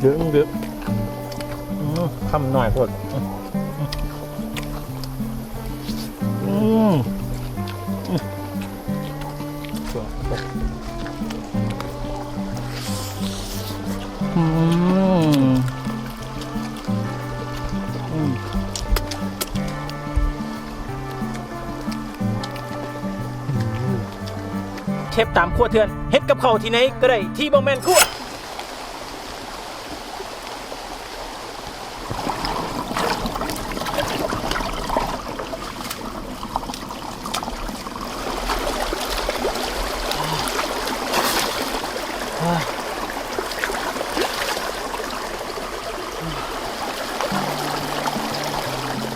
เดือดเดือดอืมคำหน่อยพดอืมอืมเชฟตามขั้วเทือนเฮ็ดกับเขาที่ไหนก็ได้ที่บ่แม่นขั้ว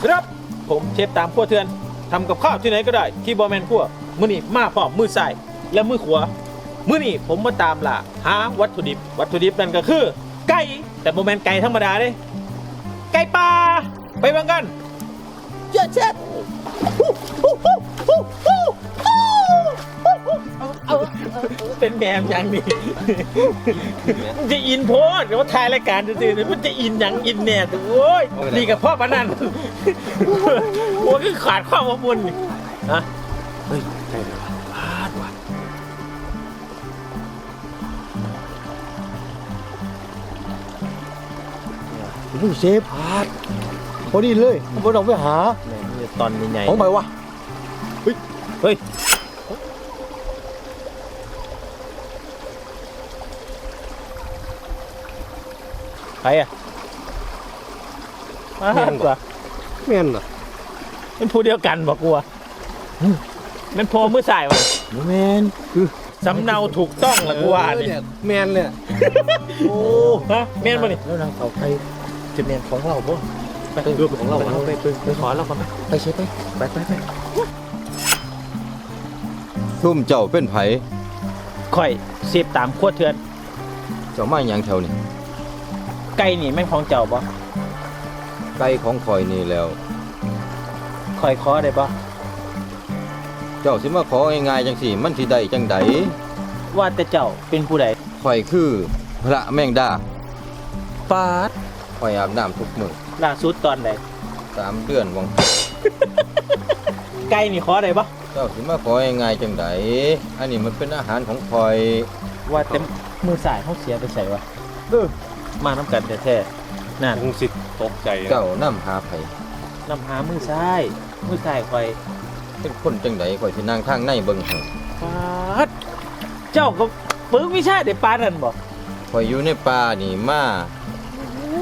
ครับ ผมเชฟตามขั้วเทือนทำกับข้าวที่ไหนก็ได้ที่บอแมนขั้วมือนี่มาพร้อมมือใส่และมือขวามือนี่ผมมาตามล่ะหาวัตถุดิบ วัตถุดิบนั่นก็คือ ไก่แต่บอแมนไก่ธรรมดาเลยไก่ป่าไปบังกันเจ้าเชฟ เป็นแมมอย่างนี้มันจะอินโพสหรือว่าถ่ายรายการซื่อๆมันจะอินอย่างอินแน่ตัวโอ้ยนี่กับพ่อปานนันโอ้ยคือขาดความอบอุ่นนี่ฮะเฮ้ยใช่เลยพลาดว่ะผู้เซฟพาดพอดีเลยผมบ่ต้องไปหานี่ตอนใหญ่ๆของไปวะ ใครอะพลาดกว่าแม่นเหรอเป็นผู้เดียวกันบอกกูว่ามันโพมือใส่วะแม่นคือสำเนาถูกต้องละกูว่าเนี่ยแม่นเลยโอ้ฮะเมียนมานี่แล้วนางเสาไทยจะแม่นของเราบ่ไปดูของเราไปไปไปไปไปขอเราก่อนไหมไปเช็คไปไปไปไปซุ่มเจ้าเป็นไผข่อยเสียบตามขั้วเทือนเจ้ามาหยังแถวนี้ ไก่นี่แม่งของเจ้าบ่ไก่ของข่อยนี่แล้วข่อยขอได้บ่เจ้าสิมาของ่ายๆจังสี่ มันสิได้จังใดว่าแต่เจ้าเป็นผู้ใดข่อยคือพระแมงดาปาดข่อยอาบน้ำทุกมื้อล่าสุดตอนใดสามเดือนวังไก่นี่ขอได้บ่เจ้าสิมาของ่ายๆจังใดอันนี้มันเป็นอาหารของข่อยว่าแต่มือสายเขาเสียไปใส่วะเออ มาน้ำกันแท้ๆนั่นคงสิตกใจเจ้านํหาไผนำหามือซ้ายมือซ้ายข่อยเป็นคนจังใดข่อยสินั่งทางในเบิ่งให้ปาดเจ้าก็ฝึกวิชาได้ปานนั่นบ่ข่อยอยู่ในป่านี่มา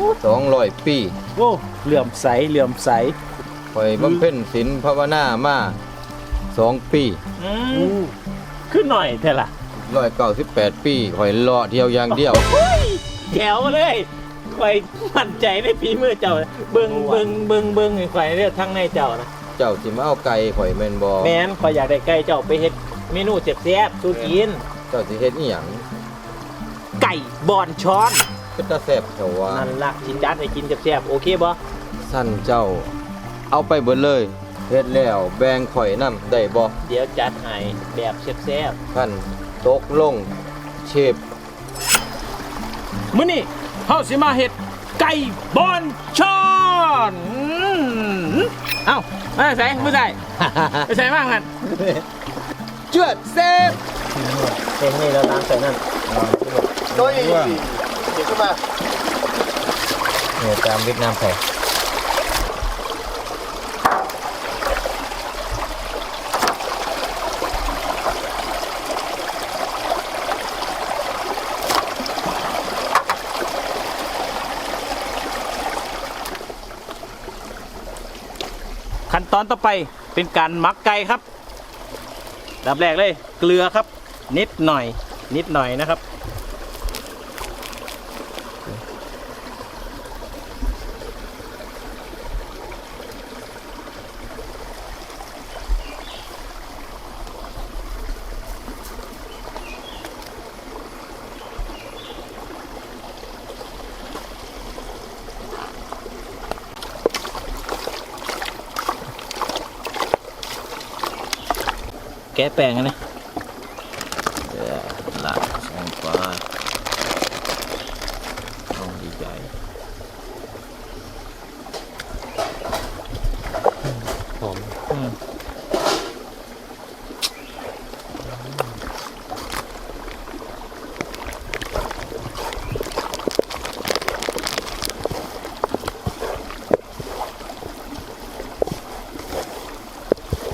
200 ปีโอ้เหลื่อมใสเหลื่อมใสข่อยบำเพ็ญศีลภาวนามาสองปีอืมขึ้นหน่อยเถอะล่ะ198 ปีข่อยเลาะเที่ยวอย่างเดียว แจ๋วเลยข่อยมั่นใจในฝีมือเจ้านะเบิ่งเบิ่งเบิ่งเบิ่งให้ข่อยเรียกทั้งในเจ้านะเจ้าสิมาเอาไก่ข่อยแม่นบ่แม่นข่อยอยากได้ไก่เจ้าไปเฮ็ดเมนูแซ่บๆสู้กิน เจ้าสิเฮ็ดอีหยังไก่บอนช้อนเป็นตาแซ่บเถอะว่านั่นละสิจัดให้กินแซ่บๆโอเคบ่สั้นเจ้า เอาไปเบิดเลยเฮ็ดแล้วแบ่งข่อยนํได้บ่เดี๋ยวจัดให้แบบแซ่บท่านตกลงเชฟๆ มื้อนี้เฮาสิมาเฮ็ดไก่บอนช้อนอืมเอ้ามาใส่มือใส่ไปใส่มากมันเจือดเซฟเฮ็ดนี่แล้วน้ำใส่นั่นโดยเดี๋ยวขึ้นมาเนี่ยตามเวียดนามแพ้ อนต่อไปเป็นการหมักไก่ครับดับแรกเลยเกลือครับ นิดหน่อย นิดหน่อยนะครับ แกะแปลงนะ ลาดสองฟ้าต้องดีใจ ใจ หอม อืม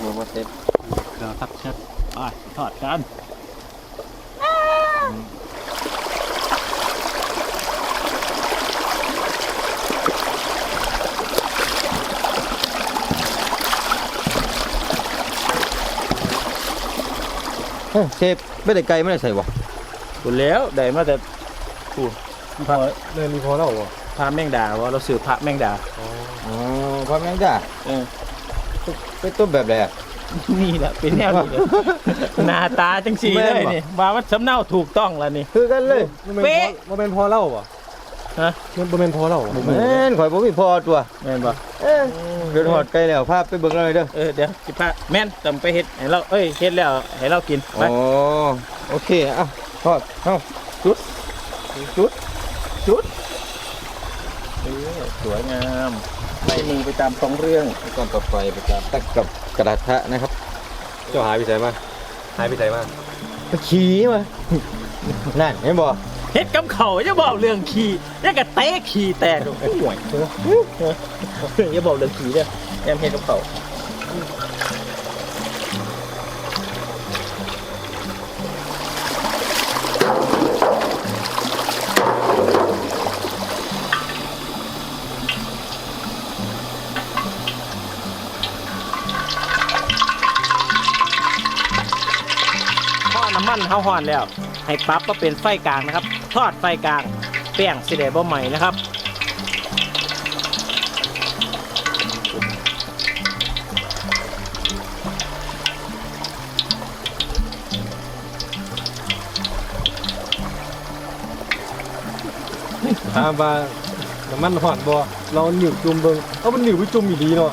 มือมาเซ็ต เราทักเช็ดไปทอดกันเฮ้ยเชฟไม่ได้ไกลไม่ได้ใส่บ่คุณแล้วได้มาแต่กูพอเลยมีพอแล้วเหรอพระแมงดาว่าเราสืบพระแมงดาอ๋อพร้อมยังจ้าเออเป็นต้นแบบไหนอะ นี่แหละเป็นแนวนี้เลยหน้าตาจังสีเลยนี่ว่ามันสำเนาถูกต้องแล้วนี่ คือกันเลยมันเป็นเป๊ะพอมันเป็นพอเล่าป่ะฮะมันเป็นพอเล่าบ่แม่นข่อยบ่มีพอตัวแม่นบ่เอ้ยเดินหอดไกลแล้วพาไปเบิ่งเลยเด้อเออเดี๋ยวสิพาแม่นตำไปเฮ็ดให้เราเอ้ยเฮ็ดแล้วให้เรากินไปอ๋อโอเคเอ้าทอดเอ้าจุดจุดจุดเออสวยงาม ไม่มือไปตามท้องเรื่องก่อนต่อไปไปตามตักกับกระทะนะครับ เจ้าหายไปใส่มาหายไปใส่มาไปขี่มานั่นเห็นบ่เฮ็ดกับเขาอย่าบอกเรื่องขี่อย่ากระเตะขี่แตกโอ้ยอย่าบอกเรื่องขี่เด้อแอมเฮ็ดกับเขา เฮาฮ้อนแล้ว ให้ปรับมาเป็นไฟกลางนะครับ ทอดไฟกลางแป้งสิได้บ่ใหม่นะครับถามว่าน้ำมันหอดบ่เราหนิวจุ่มเบิ่งเอามันหนิวไปจุ่มอีหลีเนาะ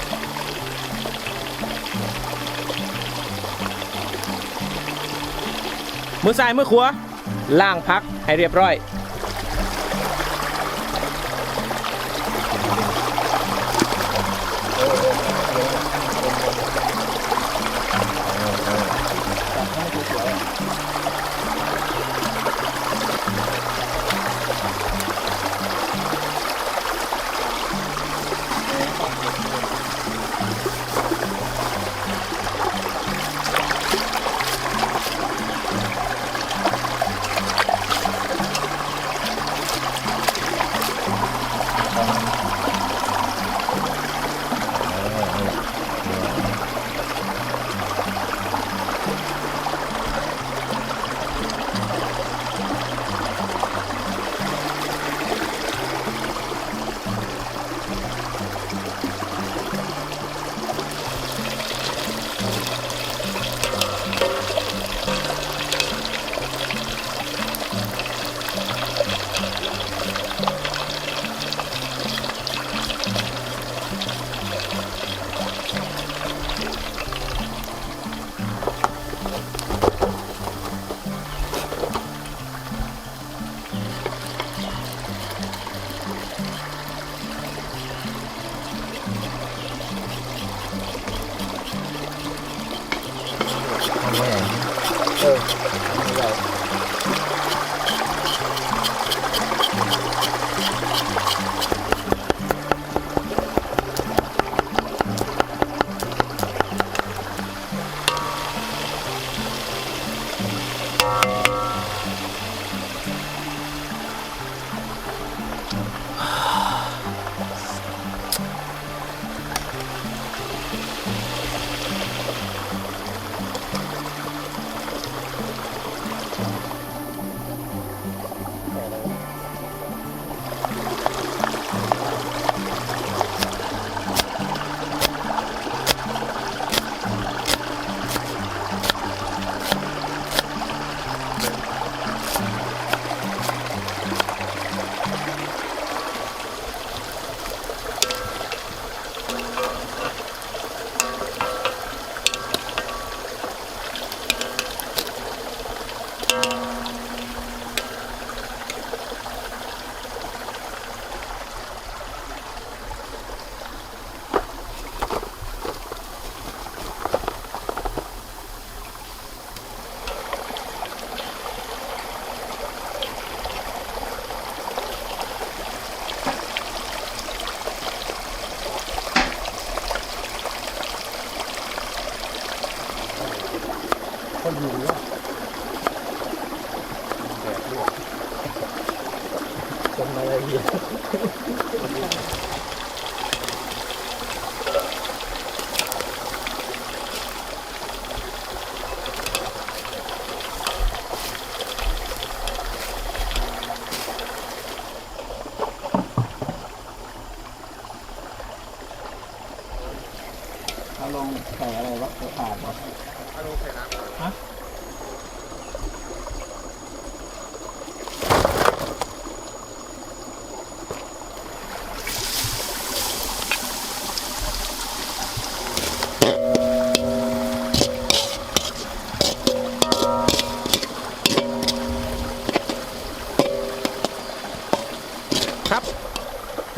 มือซ้ายมือขวาล่างพักให้เรียบร้อย เ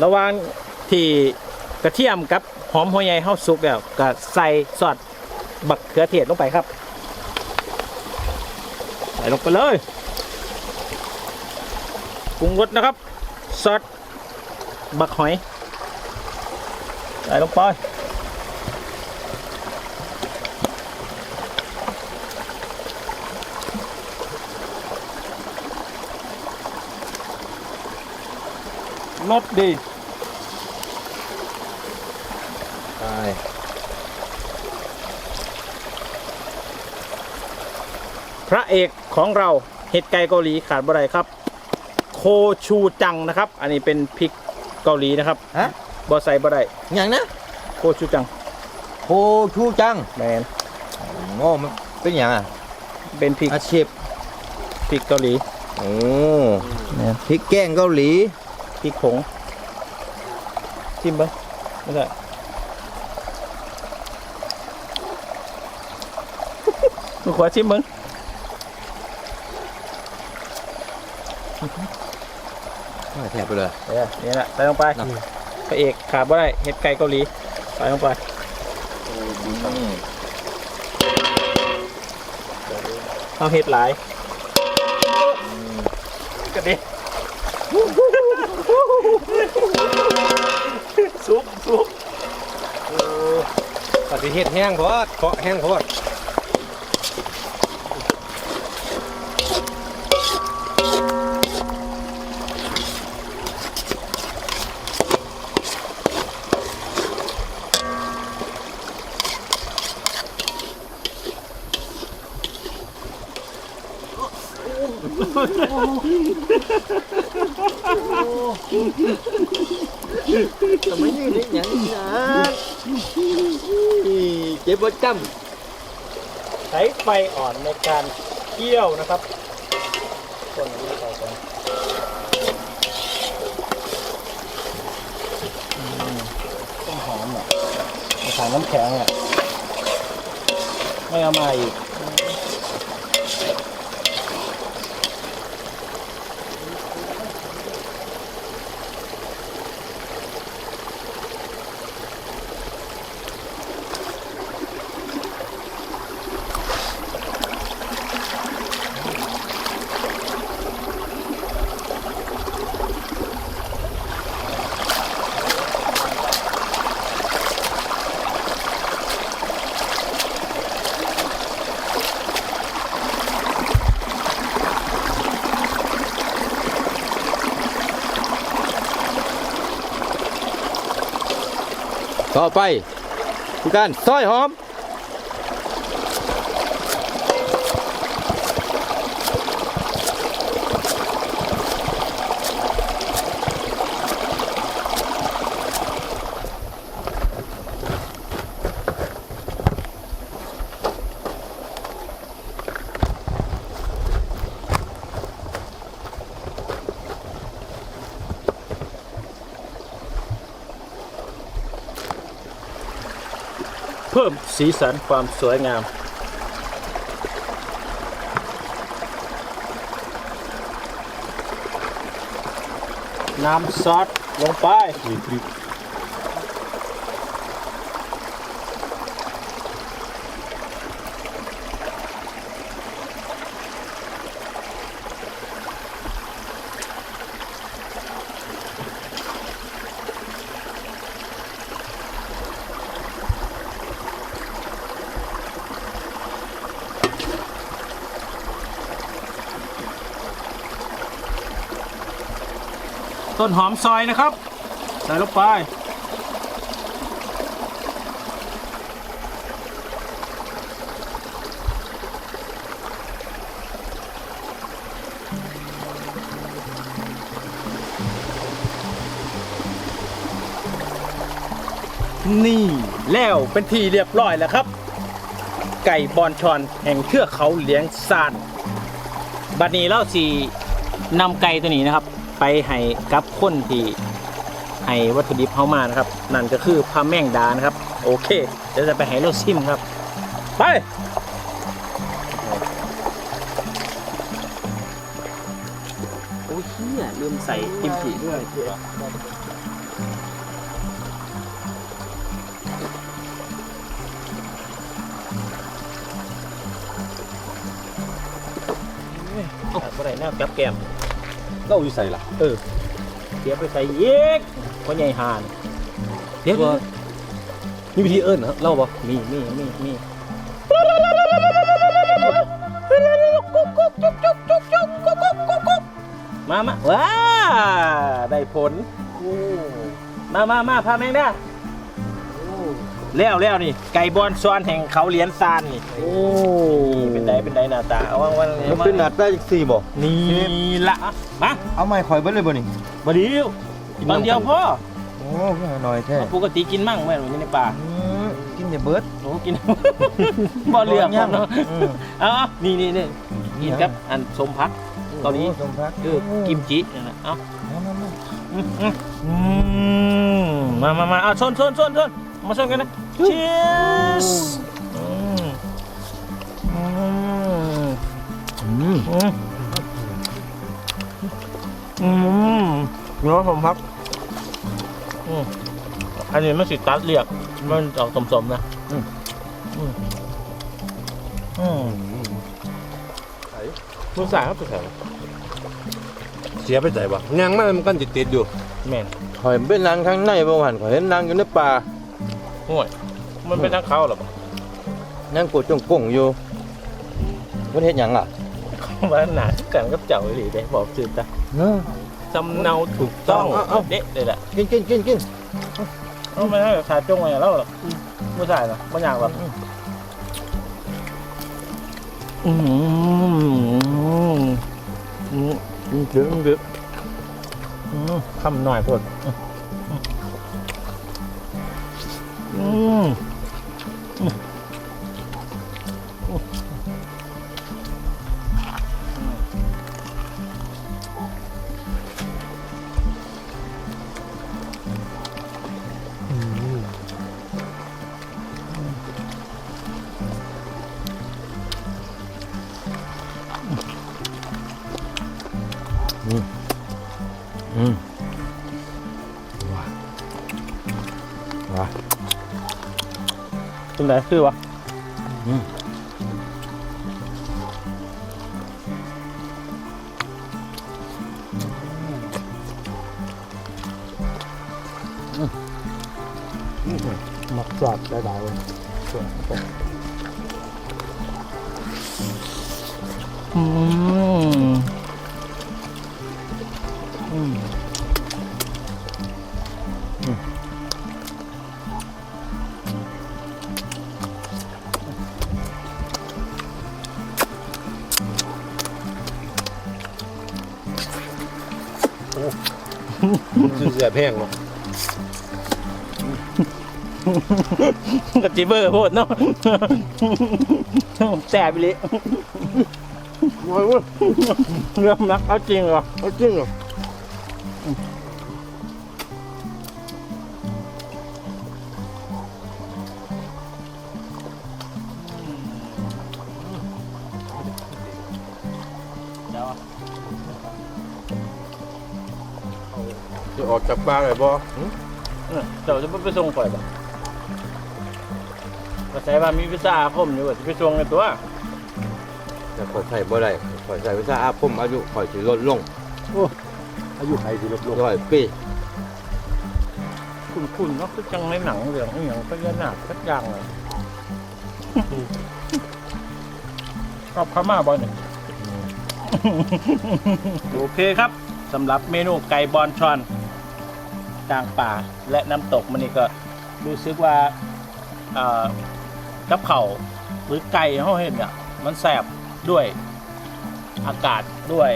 ระหว่างที่กระเทียมกับหอมหัวใหญ่เฮาสุกแล้วก็ใส่ซอสบักเขือเทศลงไปครับใส่ลงไปเลยปรุงรสนะครับซอสบักหอยใส่ลงไปรสดี ใช่ พ ระเอกของเราเห็ดไก่เกาหลีขาดบ่ได้ครับ โคชูจังนะครับ อันนี้เป็นพริกเกาหลีนะครับฮะบ่ใส่บ่ได้อย่างนะโคชูจังโคชูจังแมนโง่มันเป็นอย่างอะเป็นพริกอาชีพพริกเกาหลีโอ้พริกแกงเกาหลีพริกผงชิมเบ้างไม่ใช่มึงขอชิมมึง แทบไปเลยเออนี่แหละใส่ลงไปนะพระเอกขาดบ่ได้เห็ดไก่เกาหลีใส่ลงไปอืมเอาเห็ดหลายกระเด็นซุปซุปปฏิเฮ็ดแห้งโพอดเคาะแห้งโพอด ทำไมยืนได้อย่างนี้นะเจ็บประจใช้ไฟอ่อนในการเคี่ยวนะครับคนนี้ใส่ไปต้องหอมอะมาทางน้ำแข็งอะไม่เอามาอีกำ ต่อไปคือการซอยหอม สีสันความสวยงาม น้ำซอสลงไป ต้นหอมซอยนะครับ ใส่ลงไป นี่แล้วเป็นทีเรียบร้อยแล้วครับ ไก่บอนชอนแห่งเทือกเขาเลี้ยงซาน บัดนี้เราสีนำไก่ตัวนี้นะครับ ไปให้กับคนที่ให้วัตถุดิบเข้ามานะครับ นั่นก็คือพาแม่งดานะครับ โอเคเดี๋ยวจะไปให้เราซิมครับ ไปโอ้ยเฮียลืมใส่กิมจิด้วยเอ้าบ่ได้แนวกับแกม เล่าอยู่ใส่ล่ะเออเสียบไปใส่เย็กพ่อใหญ่หานเดี๋ยวว่ามีวิธีเอิ้นเหรอเล่าบ่มีมีมีมีมามาว้าได้ผลมามามาพาแมงด้า แล้วแล้วนี่ ไก่บอลซอนแห่งเขาเหรียญซานนี่โอ้นี่เป็นไดเป็นไดหน้าตาเอาวางวางมันเป็นหน้าตาจังซี่บ่นี่ละมาเอาไม้ข่อยเบิดเลยบ่นี่บดีวตอนเดียวพ่อโอ้คือหน่อยแท้ปกติกินมั่งแม่นอยู่ในป่าอืมกินอย่าเบิดโอ้กินบ่เลือกบ่ย่างเนาะอืมเอาเอานี่นี่นี่กินกับอันสมพักตอนนี้โสมพักเออกิมจินั่นน่ะเอามามามาอืมอืมอืมมามามาเอาชนชนชนชน มาชนกันนะ cheers อืมอืมอืมอืมอืมเนื้อสมพักอืมอันนี้มันสิตัดเรียกมันออกสมๆนะอืมอืมอืมลูกสาวครับลูกสาวเสียไปใส่บ่ยังมันกันติดๆอยู่แม่นข่อยเป็นนางข้างในบ่หันข่อยเห็นนางอยู่ในป่า ห่วยมันเป็นทางเขาเหรอปะนางกดจงป่งอยู่เพิ่นเฮ็ดหยังล่ะว่าหนากันกับเจ้าหรือได้บอกสืบจ้ะเนาะจำเนาถูกต้องเอาเอาเด็ดเลยแหละกินกินกินกินเอาไม่ให้ขาดจงไว้แล้วหรอกไม่ใช่หรอกไม่อยากหรอกอืมอืมอืมเดือดเดือดอืมคำหน่อยพดอืม อืม เป็นไรคือวะอืมหมักสอดได้ดาวเลยสวย มันคือเสียแพงเนาะกับจีเบอร์โพดเนาะแสบไปเลยโอ้ยเว้ยเรื่องรักเอาจริงเหรอเอาจริงเหรอ ออกจากป่าได้บ่เดี๋ยวจะไปส่งปล่อยป่ะก็ใช้ว่ามีวิชาอาคมอยู่ว่าจะไปส่งในตัวแต่ข่อยใส่บ่ได้ข่อยใส่วิชาอาคมอายุข่อยสิลดลงอายุไขสิลดลงร้อยปีคุณคุณเนาะก็จังในหนังเรื่องอหย่างก็ยันหนักสักอย่างเลยชอบพม่าบอลหนึ่งโอเคครับสำหรับเมนูไก่บอนชอน กลางป่าและน้ำตกมันนี่ก็รู้สึกว่าเอ่อกับเขาวหรือไก่เขาเห็นเนี่ยมันแสบด้วยอากาศด้วย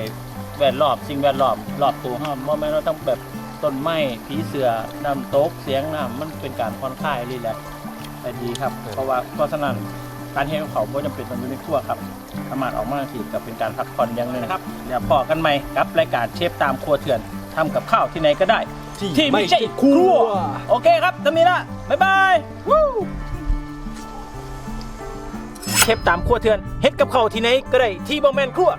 แวดล้อมสิ่งแวดล้อมรอบตัวเขาเพราะแม้เราต้องแบบต้นไม้ผีเสือน้ำตกเสียงน้ำมันเป็นการผ่อนคลายรีแลกซ์แต่ดีครับ เพราะว่าเพราะฉะนั้นการเห็นของเขาไม่จำเป็นต้องอยู่ในครัวครับสามารถออกมาสิก็เป็นการพักผ่อนอย่างหนึงนะครับเดี๋ยวพอกันใหม่กับรายการเชฟตามครัวเถื่อนทำกับข้าวที่ไหนก็ได้ ที่ไม่ใช่ครัว โอเคครับทำนี้ละบ๊ายบายวู้เชฟตามครัวเถื่อนเฮ็ดกับข้าวที่ไหนก็ได้ที่บ่แมนครัว